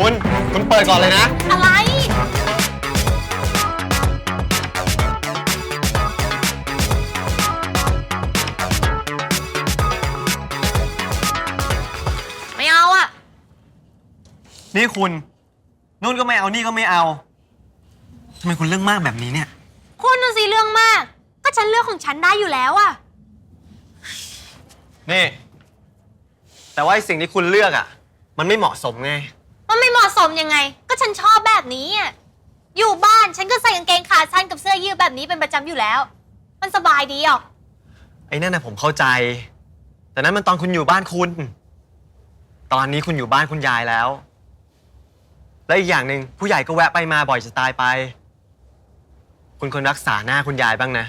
ปิดก่อนเลยนะ อะไร ไม่เอาอะนี่คุณนู่นก็ไม่เอานี่ก็ไม่เอาทำไมคุณเรื่องมากแบบนี้เนี่ย คุณน่ะสิเรื่องมาก ก็ฉันเลือกของฉันได้อยู่แล้วอะนี่ แต่ว่าไอ้สิ่งที่คุณเลือกอะ มันไม่เหมาะสมไง มันไม่เหมาะสมยังไง ก็ฉันชอบแบบนี้อะอยู่บ้านฉันก็ใส่กางเกงขาสั้นกับเสื้อยืดแบบนี้เป็นประจำอยู่แล้ว มันสบายดีออก ไอ้นั่นนะผมเข้าใจ แต่นั้นมันตอนคุณอยู่บ้านคุณ ตอนนี้คุณอยู่บ้านคุณยายแล้ว และอีกอย่างหนึ่งผู้ใหญ่ก็แวะไปมาบ่อยจะตายไป คุณควรรักษาหน้าคุณยายบ้างนะ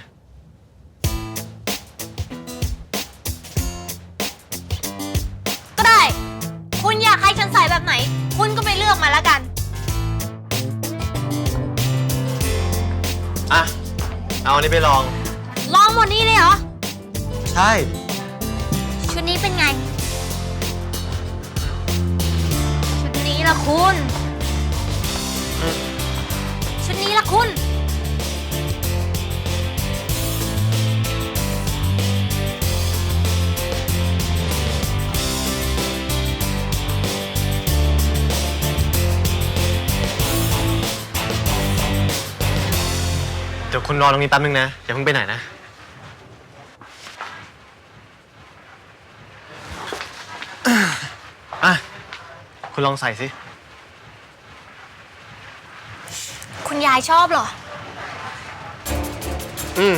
เอาอันนี้ไปลอง ลองหมดนี้เลยเหรอ ใช่ ชุดนี้เป็นไง ชุดนี้ละคุณอืมชุดนี้ละคุณ ดี๋ยวคุณรอตรงนี้แป๊บนึงนะ อย่าเพิ่งไปไหนนะ อะ คุณลองใส่สิ คุณยายชอบเหรอ อืม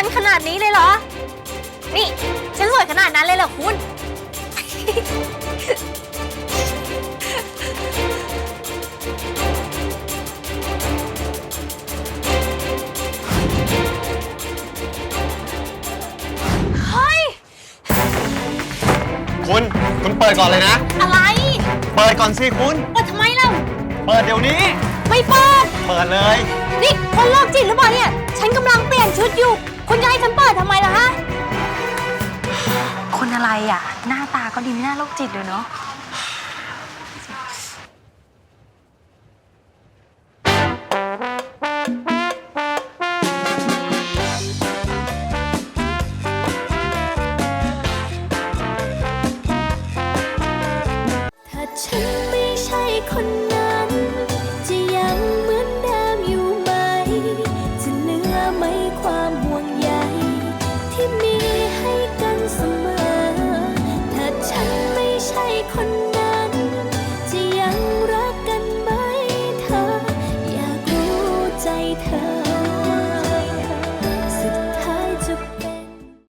ฉันขนาดนี้เลยเหรอ นี่ ฉันสวยขนาดนั้นเลยเหรอคุณ เฮ้ย คุณ คุณเปิดก่อนเลยนะ อะไร เปิดก่อนสิคุณ เปิดทำไมเล่าเปิดเดี๋ยวนี้ ไม่เปิด เปิดเลย นี่คนโรคจิตหรือเปล่าเนี่ย ฉันกำลังเปลี่ยนชุ ดอยู่ คุณยายฉันเปิดทำไมล่ะฮะ คนอะไรอะ หน้าตาก็ดีไม่น่าโรคจิตเลยเนาะ